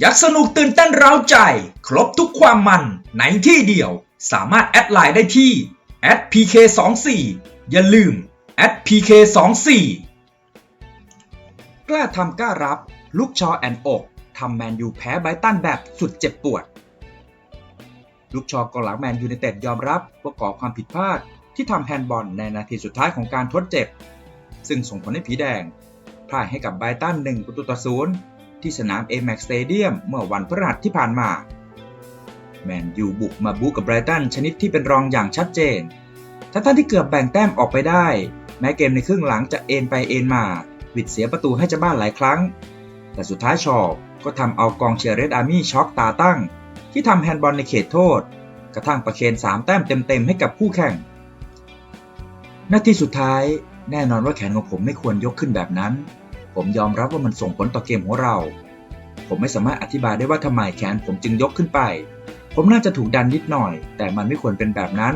อยากสนุกตื่นเต้นเร้าใจ ครบทุกความมันในที่เดียว สามารถแอดไลน์ได้ที่ @pk24 อย่าลืม @pk24 กล้าทำกล้ารับ ลูกชอแอนอกทำแมนยูแพ้ไบตันแบบสุดเจ็บปวด ลูกชอกองหลังแมนยูในเต็ดยอมรับว่าก่อความผิดพลาดที่ทำแฮนด์บอลในนาทีสุดท้ายของการทดเจ็บ ซึ่งส่งผลให้ผีแดงพ่ายให้กับไบตัน1ประตูต่อศูนย์ ที่สนาม Amex Stadium เมื่อวันพฤหัสที่ผ่านมา แมนยูบุกมาบุกกับไบรตันชนิดที่เป็นรองอย่างชัดเจน ทั้งท่านที่เกือบแบ่งแต้มออกไปได้ แม้เกมในครึ่งหลังจะเอ็นไปเอ็นมาหวิดเสียประตูให้เจ้าบ้านหลายครั้ง แต่สุดท้ายชอก็ทำเอากองเชียร์เรดอาร์มี่ช็อกตาตั้ง ที่ทำแฮนด์บอลในเขตโทษ กระทั่งประเคน3แต้มเต็มๆให้กับคู่แข่ง นาทีสุดท้ายแน่นอนว่าแขนของผมไม่ควรยกขึ้นแบบนั้น ผมยอมรับว่ามันส่งผลต่อเกมของเรา ผมไม่สามารถอธิบายได้ว่าทำไมแขนผมจึงยกขึ้นไป ผมน่าจะถูกดันนิดหน่อย แต่มันไม่ควรเป็นแบบนั้น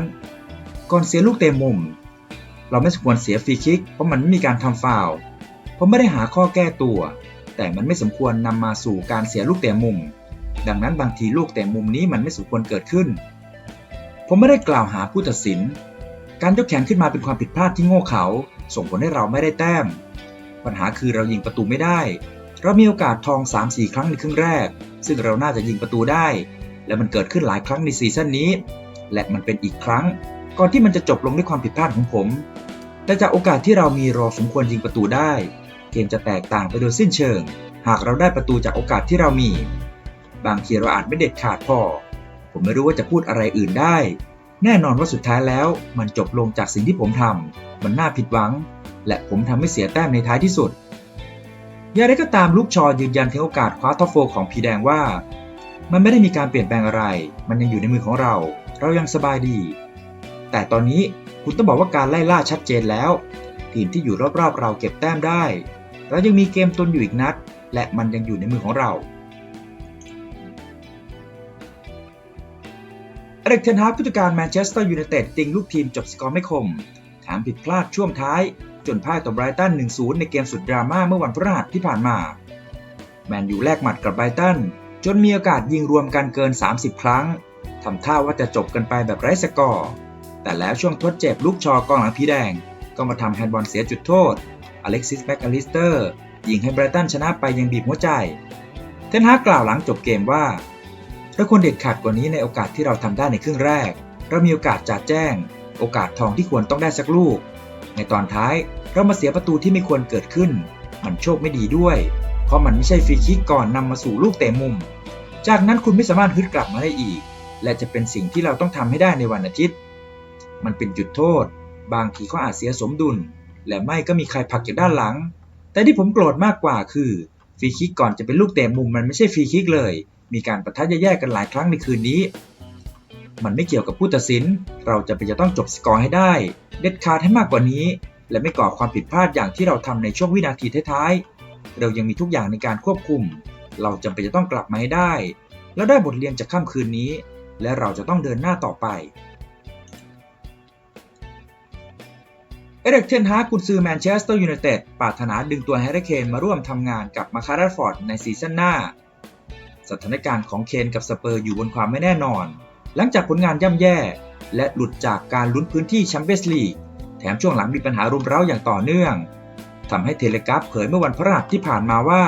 ก่อนเสียลูกเตะมุม เราไม่สมควรเสียฟรีคิก เพราะมันไม่มีการทำฟาวผมไม่ได้หาข้อแก้ตัว แต่มันไม่สมควรนำมาสู่การเสียลูกเตะมุม ดังนั้นบางทีลูกเตะมุมนี้มันไม่สมควรเกิดขึ้น ผมไม่ได้กล่าวหาผู้ตัดสิน การยกแขนขึ้นมาเป็นความผิดพลาดที่โง่เขลาส่งผลให้เราไม่ได้แต้ม ปัญหาคือเรายิงประตูไม่ได้ เรามีโอกาสทอง 3-4 ครั้งในครึ่งแรก ซึ่งเราน่าจะยิงประตูได้ และมันเกิดขึ้นหลายครั้งในซีซั่นนี้ และมันเป็นอีกครั้ง ก่อนที่มันจะจบลงด้วยความผิดพลาดของผม แต่จากโอกาสที่เรามีราสมควรยิงประตูได้ เกมจะแตกต่างไปโดยสิ้นเชิง หากเราได้ประตูจากโอกาสที่เรามี บางทีเราอาจไม่เด็ดขาดพอ ผมไม่รู้ว่าจะพูดอะไรอื่นได้ แน่นอนว่าสุดท้ายแล้ว มันจบลงจากสิ่งที่ผมทำมันน่าผิดหวัง และผมทำให้เสียแต้มในท้ายที่สุด อย่างไรก็ตามลูกชอยืนยันถึงโอกาสคว้าท็อปโฟร์ของพีแดงว่า มันไม่ได้มีการเปลี่ยนแปลงอะไร มันยังอยู่ในมือของเรา เรายังสบายดี แต่ตอนนี้คุณต้องบอกว่าการไล่ล่าชัดเจนแล้ว ทีมที่อยู่รอบๆ เราเก็บแต้มได้เรายังมีเกมตุนอยู่อีกนัด และมันยังอยู่ในมือของเราอเล็กเทนฮาร์ผู้จัดการแมนเชสเตอร์ยูไนเต็ดติงลูกทีมจบสกอร์ไม่คมแถมผิดพลาดช่วงท้าย จนพ่ายต่อไบรตัน 1-0 ในเกมสุดดราม่าเมื่อวันพฤหัสที่ผ่านมา แมนยูแลกหมัดกับไบรตัน จนมีโอกาสยิงรวมกันเกิน 30 ครั้ง ทำท่าว่าจะจบกันไปแบบไร้สกอร์ แต่แล้วช่วงทดเจ็บลูกชอกองหลังพีแดง ก็มาทำแฮนด์บอลเสียจุดโทษ อเล็กซิสแมคอลิสเตอร์ยิงให้ไบรตันชนะไปยังบีบหัวใจ เทนฮากกล่าวหลังจบเกมว่าเราควรเด็ดขาดกว่านี้ในโอกาสที่เราทำได้ในครึ่งแรก เรามีโอกาสจัดแจ้ง โอกาสทองที่ควรต้องได้สักลูก ในตอนท้ายเรามาเสียประตูที่ไม่ควรเกิดขึ้น มันโชคไม่ดีด้วย เพราะมันไม่ใช่ฟรีคิกก่อนนำมาสู่ลูกเตะมุม จากนั้นคุณไม่สามารถฮึดกลับมาได้อีก และจะเป็นสิ่งที่เราต้องทำให้ได้ในวันอาทิตย์ มันเป็นจุดโทษ บางทีก็อาจเสียสมดุล และไม่ก็มีใครผลักจากด้านหลัง แต่ที่ผมโกรธมากกว่าคือฟรีคิกก่อนจะเป็นลูกเตะมุมมันไม่ใช่ฟรีคิกเลย มีการประทะแย่ๆกันหลายครั้งในคืนนี้ มันไม่เกี่ยวกับผู้ตัดสิน เราจะเป็นจะต้องจบสกอร์ให้ได้ เด็ดขาดให้มากกว่านี้ และไม่ก่อความผิดพลาดอย่างที่เราทำในช่วงวินาทีท้ายๆ เรายังมีทุกอย่างในการควบคุม เราจำเป็นจะต้องกลับมาให้ได้ และได้บทเรียนจากค่ำคืนนี้ และเราจะต้องเดินหน้าต่อไป เอเร็กเทนฮากุนซือแมนเชสเตอร์ยูไนเต็ดปรารถนาดึงตัวแฮร์รี่เคนมาร่วมทำงานกับมาคาร์ฟอร์ดในซีซั่นหน้า สถานการณ์ของเคนกับสเปอร์อยู่บนความไม่แน่นอน หลังจากผลงานย่ำแย่ และหลุดจากการลุ้นพื้นที่แชมเปี้ยนส์ลีกแถมช่วงหลังมีปัญหารุมเร้าอย่างต่อเนื่องทำให้เทเลกราฟเผยเมื่อวันพฤหัสที่ผ่านมาว่า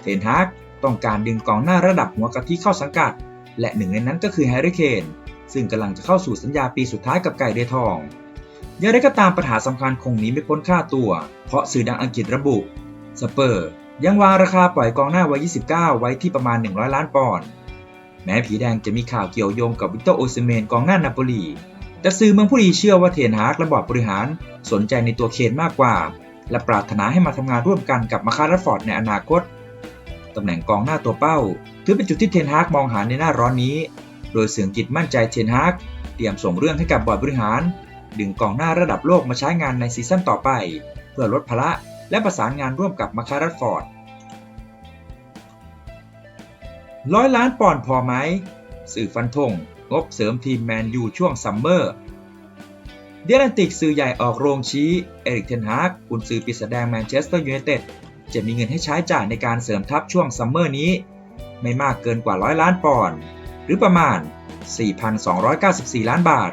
เทนฮากต้องการดึงกองหน้าระดับหัวกะทิเข้าสังกัด และหนึ่งในนั้นก็คือแฮร์รี่เคนซึ่งกำลังจะเข้าสู่สัญญาปีสุดท้ายกับไก่เดทองอย่างไรก็ตามปัญหาสำคัญคงหนีไม่พ้นค่าตัว เพราะสื่อดังอังกฤษระบุสเปอร์ยังวางราคาปล่อยกองหน้าวัย 29 ไว้ที่ประมาณ 100 ล้านปอนด์ แม้ผีแดงจะมีข่าวเกี่ยวโยงกับวิกเตอร์โอซิเมนกองหน้านาโปลี แต่สื่อเมืองผู้ดีเชื่อว่าเทนฮากและบอร์ดบริหารสนใจในตัวเคนมากกว่า และปรารถนาให้มาทำงานร่วมกันกับมาคาร์ฟอร์ดในอนาคตตำแหน่งกองหน้าตัวเป้า ถือเป็นจุดที่เทนฮากมองหาในหน้าร้อนนี้ โดยเสืองกิจมั่นใจเทนฮากเตรียมส่งเรื่องให้กับบอร์ดบริหาร ดึงกองหน้าระดับโลกมาใช้งานในซีซั่นต่อไป เพื่อลดภาระและประสานงานร่วมกับมาคาร์ฟอร์ด ร้อยล้านปอนด์พอไหม สื่อฟันธงงบเสริมทีมแมนยูช่วงซัมเมอร์ เดียรันติกสื่อใหญ่ออกโรงชี้ เอริกเทนฮากกุนซือปีศาจแดงแมนเชสเตอร์ยูไนเต็ดจะมีเงินให้ใช้จ่ายในการเสริมทัพช่วงซัมเมอร์นี้ ไม่มากเกินกว่าร้อยล้านปอนด์หรือประมาณ 4,294 ล้านบาท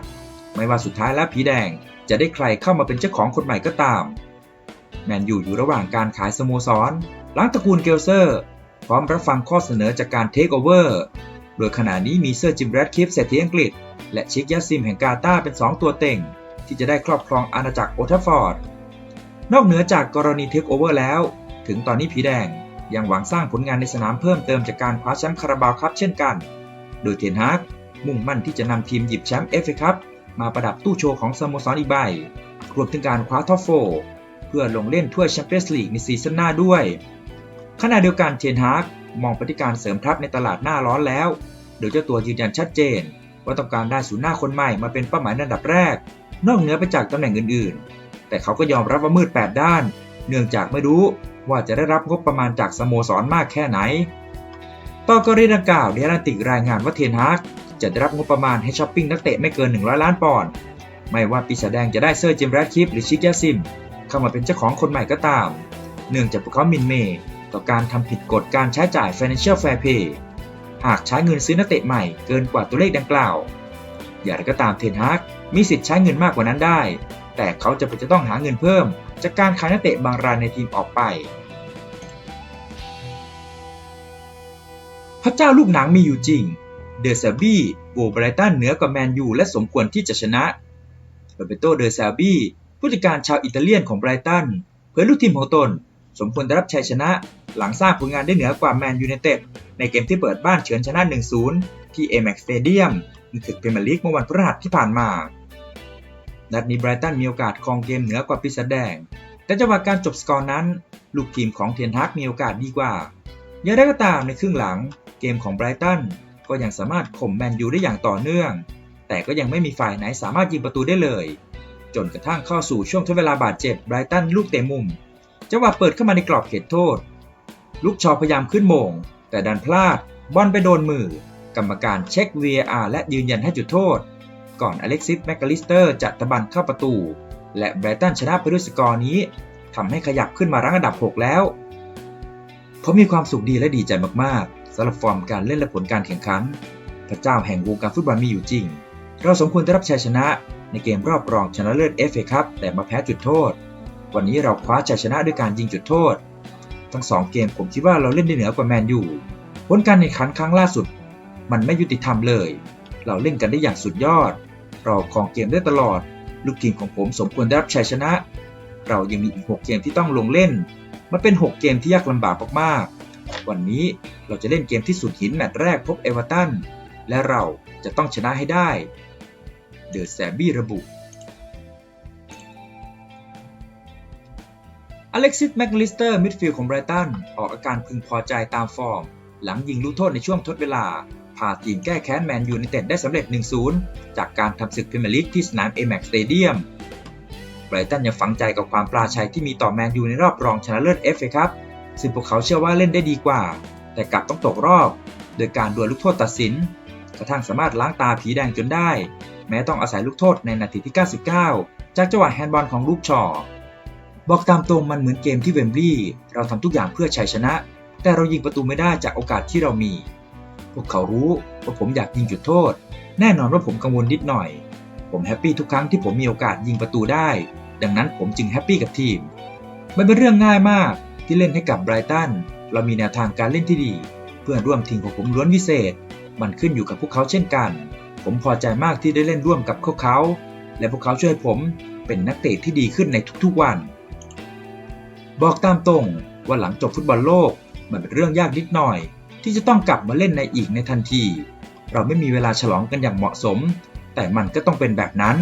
ไม่ว่าสุดท้ายแล้วผีแดงจะได้ใครเข้ามาเป็นเจ้าของคนใหม่ก็ตาม แมนยูอยู่ระหว่างการขายสโมสร หลังตระกูลเกลเซอร์ พร้อมรับฟังข้อเสนอจากการเทคโอเวอร์โดยขณะนี้มีเซอร์จิมแรดคลิฟเศรษฐีอังกฤษ และชิคยาซิมแห่งกาตาร์เป็น 2 ตัวเต็ง ที่จะได้ครอบครองอาณาจักรโอทฟฟอร์ด นอกเหนือจากกรณีเทคโอเวอร์แล้ว ถึงตอนนี้ผีแดงยังหวังสร้างผลงานในสนามเพิ่มเติมจากการคว้าแชมป์คาราบาวครับเช่นกัน โดยเทนฮากมุ่งมั่นที่จะนำทีมหยิบแชมป์เอฟเอคัพมาประดับตู้โชว์ของสโมสรอีกใบรวมถึงการคว้าท็อปโฟร์เพื่อลงเล่นถ้วยแชมเปี้ยนส์ลีกในซีซั่นหน้าด้วย ขณะเดียวกันเทนฮากมองปที่การเสริมทัพในตลาดหน้าร้อนแล้ว โดยเจ้าตัวยืนยันชัดเจน ว่าต้องการได้ศูนย์หน้าคนใหม่มาเป็นเป้าหมายอันดับแรก นอกเหนือไปจากตำแหน่งอื่นๆ แต่เขาก็ยอมรับว่ามืด 8 ด้าน เนื่องจากไม่รู้ว่าจะได้รับงบประมาณจากสโมสรมากแค่ไหน ต่อกรณีดังกล่าวเดลันติกรายงานว่าเทนฮากจะได้รับงบประมาณให้ช้อปปิ้งนักเตะไม่เกิน 100 ล้านปอนด์ไม่ว่าปีศาจแดงจะได้เซอร์จิมแรดคิปหรือชิกยาซิม เข้ามาเป็นเจ้าของคนใหม่ก็ตาม เนื่องจากพวกเขามินเมย์ ต่อการทำผิดกฎการใช้จ่าย Financial Fair Play หากใช้เงินซื้อนักเตะใหม่เกินกว่าตัวเลขดังกล่าว อย่างไรก็ตามเทนฮากมีสิทธิ์ใช้เงินมากกว่านั้นได้ แต่เขาจะเป็นจะต้องหาเงินเพิ่ม จากการขายนักเตะบางรายในทีมออกไป พระเจ้าลูกหนังมีอยู่จริง เดอร์ซาบี้โบไบรตันเหนือกว่าแมนยูและสมควรที่จะชนะโรเบโตเดอร์ซาบี้ผู้จัดการชาวอิตาเลียนของไบรตันเผยลูกทีมของตน สมควรได้รับชัยชนะ หลังสร้างผลงานได้เหนือกว่าแมนยูไนเต็ดในเกมที่เปิดบ้านเฉือนชนะ 1-0 ที่ Amex Stadium ในศึกพรีเมียร์ลีกเมื่อวันพฤหัสที่ผ่านมา นัดนี้ไบรตันมีโอกาสครองเกมเหนือกว่าปีศาจแดง แต่จังหวะการจบสกอร์นั้น ลูกทีมของเทนฮากมีโอกาสดีกว่า อย่างไรก็ตามในครึ่งหลัง เกมของไบรตันก็ยังสามารถข่มแมนยูได้อย่างต่อเนื่อง แต่ก็ยังไม่มีฝ่ายไหนสามารถยิงประตูได้เลย จนกระทั่งเข้าสู่ช่วงทดเวลาบาดเจ็บไบรตันลูกเตะมุม จังหวะเปิดเข้ามาในกรอบเขตโทษ ลูกชอพยายามขึ้นโมง แต่ดันพลาด บอลไปโดนมือ กรรมการเช็ค VAR และยืนยันให้จุดโทษ ก่อนอเล็กซิสแมคคาลิสเตอร์จะตะบันเข้าประตู และไบรตันชนะไปด้วยสกอร์นี้ทำให้ขยับขึ้นมารั้งอันดับ 6 แล้ว เขามีความสุขดีและดีใจมากๆสำหรับฟอร์มการเล่นและผลการแข่งขัน พระเจ้าแห่งวงการฟุตบอลมีอยู่จริง เราสมควรได้รับชัยชนะในเกมรอบรองชนะเลิศเอฟเอคัพแต่มาแพ้จุดโทษ วันนี้เราคว้าชัยชนะด้วยการยิงจุดโทษ ทั้งสองเกมผมคิดว่าเราเล่นได้เหนือกว่าแมนยูผลการแข่งขันครั้งล่าสุด มันไม่ยุติธรรมเลย เราเล่นกันได้อย่างสุดยอด เราครองเกมได้ตลอด ลูกทีมของผมสมควรได้รับชัยชนะ เรายังมีอีก 6 เกมที่ต้องลงเล่น มันเป็น 6 เกมที่ยากลำบากมากๆ วันนี้เราจะเล่นเกมที่สุดหินแมตช์แรกพบเอเวอร์ตันและเราจะต้องชนะให้ได้ เดอะแซบบี้ระบุ อเล็กซิสแมคลิสเตอร์มิดฟิลด์ของไบรตันออกอาการพึงพอใจตามฟอร์ม หลังยิงลูกโทษในช่วงทดเวลา พาทีมแก้แค้นแมนยูไนเต็ดได้สำเร็จ 1-0 จากการทำศึกพรีเมียร์ลีกที่สนาม Amex Stadium ไบรตันยังฝังใจกับความปราชัยที่มีต่อแมนยูในรอบรองชนะเลิศ FA ครับซึ่งพวกเขาเชื่อว่าเล่นได้ดีกว่า แต่กลับต้องตกรอบ โดยการดวลลูกโทษตัดสิน กระทั่งสามารถล้างตาผีแดงจนได้ แม้ต้องอาศัยลูกโทษในนาทีที่ 99 จากจังหวะแฮนด์บอลของลูกชอ บอกตามตรงมันเหมือนเกมที่เวมบลีย์เราทำทุกอย่างเพื่อชัยชนะ แต่เรายิงประตูไม่ได้จากโอกาสที่เรามี พวกเขารู้ว่าผมอยากยิงจุดโทษ แน่นอนว่าผมกังวลนิดหน่อย ผมแฮปปี้ทุกครั้งที่ผมมีโอกาสยิงประตูได้ ดังนั้นผมจึงแฮปปี้กับทีม มันเป็นเรื่องง่ายมากที่เล่นให้กับไบรตันเรามีแนวทางการเล่นที่ดี เพื่อนร่วมทีมของผมล้วนวิเศษ มันขึ้นอยู่กับพวกเขาเช่นกัน ผมพอใจมากที่ได้เล่นร่วมกับพวกเขา และพวกเขาช่วยผมเป็นนักเตะที่ดีขึ้นในทุกๆวัน บอกตามตรงว่าหลังจบฟุตบอลโลก มันเป็นเรื่องยากนิดหน่อย ที่จะต้องกลับมาเล่นในอีกในทันที เราไม่มีเวลาฉลองกันอย่างเหมาะสม แต่มันก็ต้องเป็นแบบนั้น